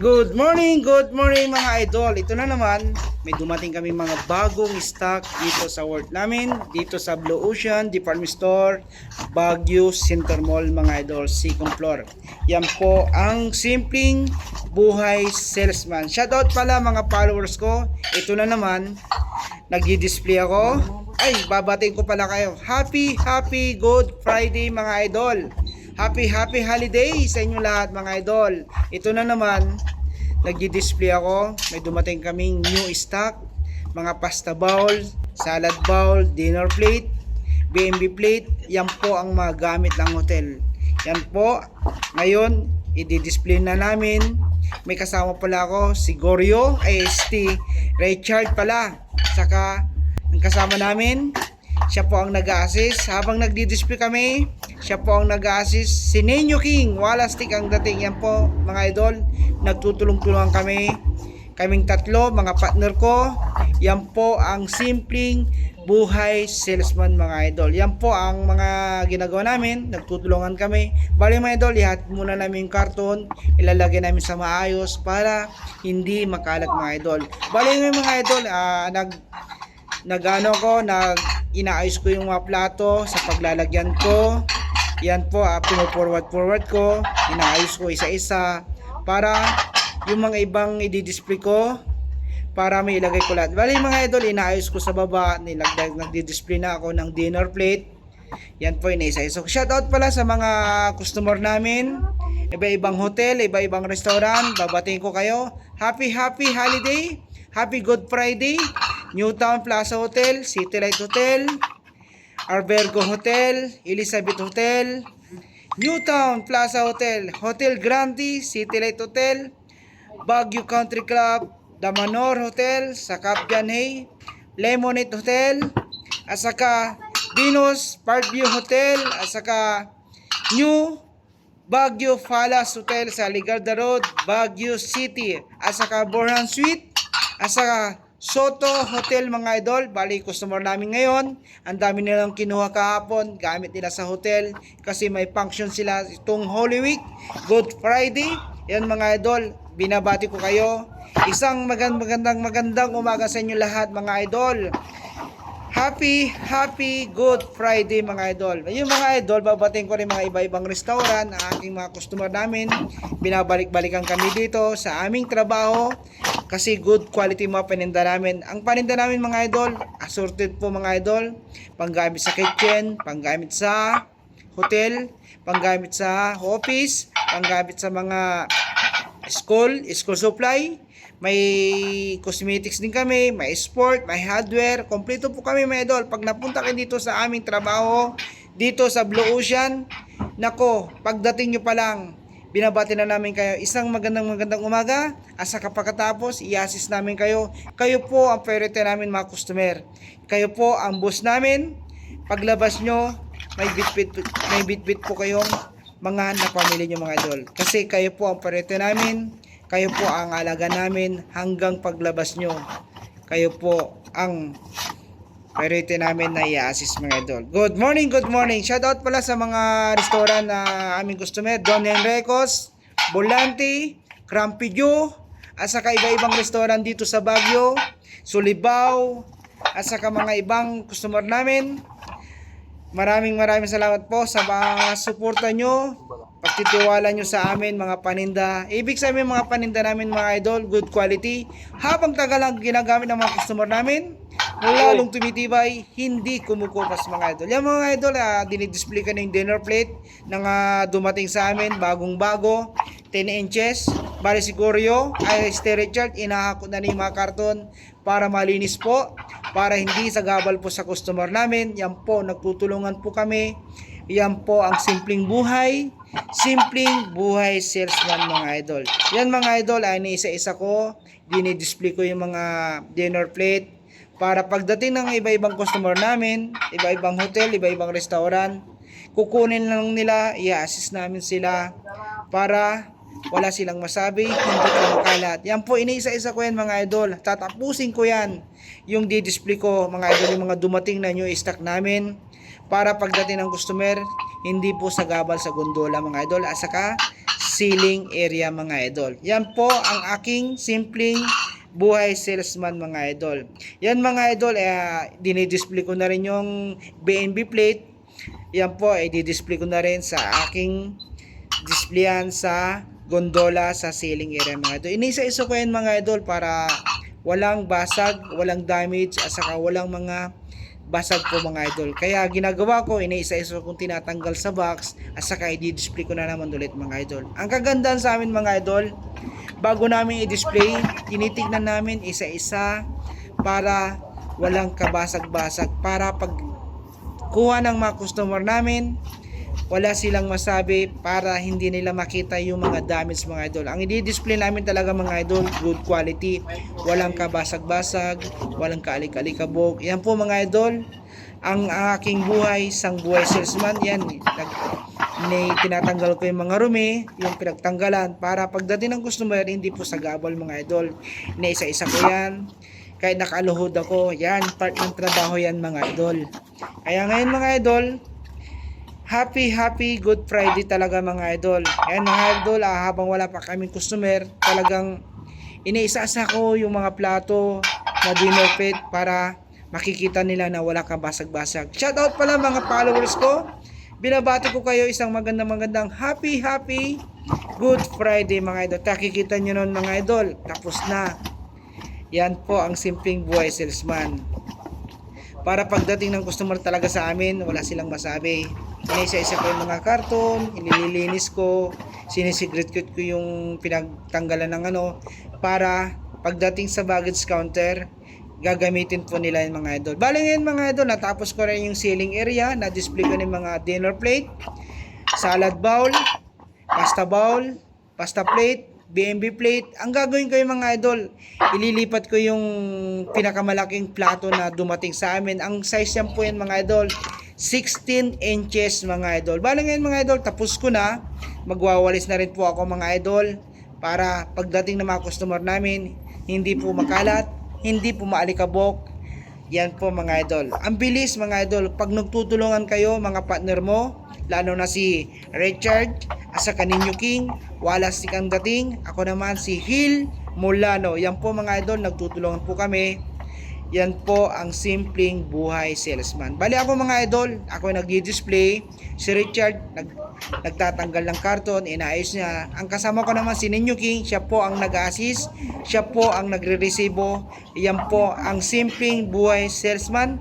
Good morning, good morning mga idol. Ito na naman, may dumating kami mga bagong stock dito sa world namin, dito sa Blue Ocean Department Store, Baguio Center Mall mga idol, second floor. Yan po ang simpleng buhay salesman. Shoutout pala mga followers ko. Ito na naman, nagdi-display ako. Ay, babatiin ko pala kayo. Happy, happy, good Friday mga idol. Happy, happy holiday sa inyo lahat mga idol. Ito na naman, nagdi-display ako. May dumating kaming new stock. Mga pasta bowl, salad bowl, dinner plate, B&B plate. Yan po ang mga gamit ng hotel. Yan po. Ngayon, i-display na namin. May kasama pala ako, si Goryo, ay Richard pala. Saka, ang kasama namin, siya po ang nag-assist. Habang nagdi-display kami, siya po ang nag-assist. Si Nenyo King, wala stick ang dating. Yan po, mga idol. Nagtutulong-tulungan kami. Kaming tatlo, mga partner ko. Yan po ang simpleng buhay salesman mga idol. Yan po ang mga ginagawa namin. Nagtutulungan kami. Bali mga idol, ihat muna namin yung karton. Ilalagay namin sa maayos para hindi makalat mga idol. Bali mga idol, ah, nag nagano ko, nag inaayos ko yung mga plato sa paglalagyan ko. Yan po, uh, forward forward ko, inaayos ko isa-isa para yung mga ibang i-display ko para may ilagay ko lahat. Bali mga idol, inaayos ko sa baba, nilagdag nagdi-display na ako ng dinner plate. Yan po inaisa-isa. Shoutout pala sa mga customer namin. Iba-ibang hotel, iba-ibang restaurant. Babatiin ko kayo. Happy, happy holiday. Happy Good Friday. Newtown Plaza Hotel, City Light Hotel, Arbergo Hotel, Elizabeth Hotel, Newtown Plaza Hotel, Hotel Grande, City Light Hotel, Baguio Country Club, Damanor Hotel, Sakap Janhay, Lemonade Hotel, at saka Venus Parkview Hotel, at saka New Baguio Palace Hotel sa Ligarda Road, Baguio City, at saka Borhan Suite, at saka Soto Hotel mga idol, bali customer namin ngayon. Ang dami nilang kinuha kahapon, gamit nila sa hotel kasi may function sila itong Holy Week, Good Friday. Yan mga idol, binabati ko kayo. Isang magandang magandang magandang umaga sa inyo lahat mga idol. Happy, happy, good Friday mga idol. Yung mga idol, babating ko rin mga iba-ibang restaurant, ang aking mga customer namin. Binabalik-balikan kami dito sa aming trabaho kasi good quality mga paninda namin. Ang paninda namin mga idol, assorted po mga idol. Panggamit sa kitchen, panggamit sa hotel, panggamit sa office, panggamit sa mga school, school supply, may cosmetics din kami, may sport, may hardware, kompleto po kami mga idol. Pag napunta kayo dito sa aming trabaho, dito sa Blue Ocean, nako, pagdating nyo pa lang, binabati na namin kayo. Isang magandang magandang umaga, asa kapagkatapos, i-assist namin kayo. Kayo po ang priority namin mga customer. Kayo po ang boss namin. Paglabas nyo, may bit-bit, may bit-bit po kayong mga napamili nyo mga idol. Kasi kayo po ang priority namin. Kayo po ang alaga namin hanggang paglabas nyo. Kayo po ang priority namin na i-assist mga idol. Good morning, good morning. Shoutout pala sa mga restaurant na aming customer. Don Enrecos, Volante, Crampy Joe, at saka iba-ibang restaurant dito sa Baguio, Sulibaw, at saka mga ibang customer namin. Maraming maraming salamat po sa mga suporta nyo, pagtitiwala nyo sa amin mga paninda. Ibig sabihin mga paninda namin mga idol, good quality. Habang tagal ang ginagamit ng mga customer namin, lalong tumitibay, hindi kumukupas mga idol. Yan mga idol, ah, dinidisplay ka na yung dinner plate ng ah, dumating sa amin, bagong bago, 10 inches. Bali si Goryo, ay si Richard, inahakot na na yung mga karton para malinis po, para hindi sagabal po sa customer namin. Yan po, nagtutulungan po kami. Yan po ang simpleng buhay, simpleng buhay salesman mga idol. Yan mga idol, ay isa-isa ko, dinidisplay ko yung mga dinner plate para pagdating ng iba-ibang customer namin, iba-ibang hotel, iba-ibang restaurant, kukunin lang nila, i-assist namin sila para wala silang masabi, hindi ko makalat. Yan po, iniisa-isa ko yan mga idol. Tatapusin ko yan. Yung di-display ko, mga idol, yung mga dumating na new stock namin. Para pagdating ng customer, hindi po sagabal sa gondola mga idol at saka ceiling area mga idol. Yan po ang aking simpleng buhay salesman mga idol. Yan mga idol, eh, dinidisplay ko na rin yung BNB plate. Yan po, eh, didisplay ko na rin sa aking displayan sa gondola sa ceiling area mga idol. Inisa-isa ko yan mga idol para walang basag, walang damage, at saka walang mga basag po mga idol. Kaya ginagawa ko, iniisa-isa kong tinatanggal sa box at saka i-display ko na naman ulit mga idol. Ang kagandahan sa amin mga idol, bago namin i-display, tinitignan namin isa-isa para walang kabasag-basag para pag kuha ng mga customer namin wala silang masabi para hindi nila makita yung mga damage mga idol. Ang i-display namin talaga mga idol, good quality. Walang kabasag-basag, walang kaalik-alikabog. Yan po mga idol, ang aking buhay, sang buhay salesman. Yan, nag, ni, tinatanggal ko yung mga rumi, yung pinagtanggalan, para pagdating ng customer, hindi po sagabal mga idol. Inaisa-isa ko yan. Kahit nakaluhod ako, yan, part ng trabaho yan mga idol. Kaya ngayon mga idol, Happy, happy Good Friday talaga mga idol. Ayan mga idol, ah, habang wala pa kaming customer, talagang iniisa-isa ko yung mga plato na plate para makikita nila na wala kang basag-basag. Shoutout pala mga followers ko. Binabati ko kayo isang magandang magandang happy, happy Good Friday mga idol. Kakikita nyo nun mga idol. Tapos na. Yan po ang simpleng buhay salesman para pagdating ng customer talaga sa amin, wala silang masabi. Inisa-isa ko yung mga karton, inililinis ko, sinisigret ko yung pinagtanggalan ng ano, para pagdating sa baggage counter, gagamitin po nila yung mga idol. Bali ngayon mga idol, natapos ko rin yung ceiling area, na-display ko ng mga dinner plate, salad bowl, pasta bowl, pasta plate, BMB plate. Ang gagawin ko yung mga idol, ililipat ko yung pinakamalaking plato na dumating sa amin. Ang size yan po yan mga idol, 16 inches mga idol. Bala ngayon mga idol, tapos ko na. Magwawalis na rin po ako mga idol para pagdating ng mga customer namin, hindi po makalat, hindi po maalikabok. Yan po mga idol. Ang bilis mga idol, pag nagtutulungan kayo mga partner mo, lalo na si Richard, asa kaninyo King, wala si kang dating, ako naman si Hill Mulano. Yan po mga idol, nagtutulungan po kami. Yan po ang simpleng buhay salesman. Bali ako mga idol, ako nag-display. Si Richard, nag, nagtatanggal ng karton, inaayos niya. Ang kasama ko naman si Ninyo King, siya po ang nag-assist, siya po ang nagre-resibo. Yan po ang simpleng buhay salesman.